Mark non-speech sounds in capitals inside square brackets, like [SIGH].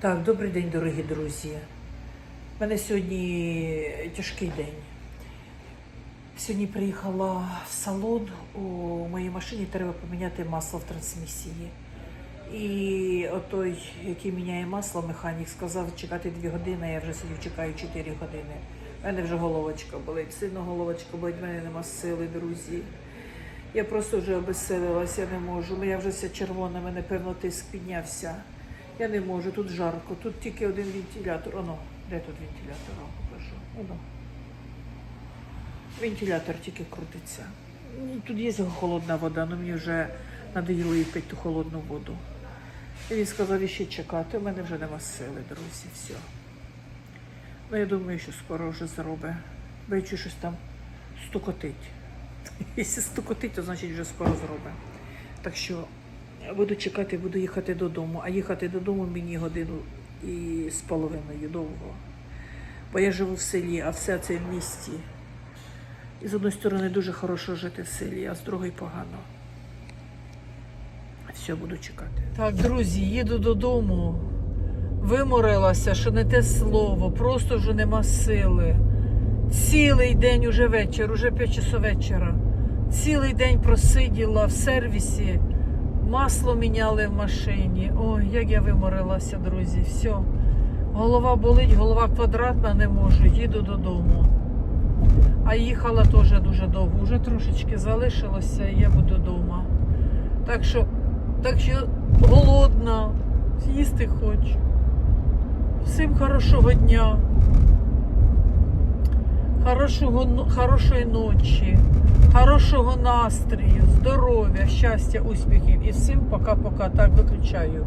Так, добрий день, дорогі друзі. У мене сьогодні тяжкий день. Сьогодні приїхала в салон. У моїй машині треба поміняти масло в трансмісії. І отой, який міняє масло, механік, сказав чекати 2 години, я вже сидів, чекаю 4 години. У мене вже головочка болить, сильно головочка болить, в мене нема сили, друзі. Я просто вже обезсилилася, я не можу. Я вже вся червона, мене певно тиск піднявся. Я не можу, тут жарко, тут тільки один вентилятор. Оно, де тут вентилятор? Покажу. Оно. Вентилятор тільки крутиться. Ну, Тут є холодна вода, але мені вже надоїло їй пити ту холодну воду. І він сказав іще чекати, у мене вже нема сили, друзі, все. Ну, я думаю, що скоро вже зробить. Чую, щось там стукотить. [LAUGHS] Якщо стукотить, то значить вже скоро зробить. Так що буду чекати, буду їхати додому. А їхати додому мені годину і з половиною довго. Бо я живу в селі, а все це в місті. І з одної сторони дуже хорошо жити в селі, а з другої погано. Все, буду чекати. Так, друзі, їду додому. Виморилася, що не те слово, просто вже нема сили. Цілий день уже вечір, уже 5 часов вечора. Цілий день просиділа в сервісі, масло міняли в машині. Ой, як я виморилася, друзі. Все. Голова болить, голова квадратна, не можу. Їду додому. А їхала теж дуже довго. Уже трошечки залишилося, і я буду вдома. Так що, так що голодна, їсти хочу. Всім хорошого дня. Хорошого, хорошої ночі, хорошого настрою, здоров'я, щастя, успіхів. І всім пока-пока. Так, виключаю.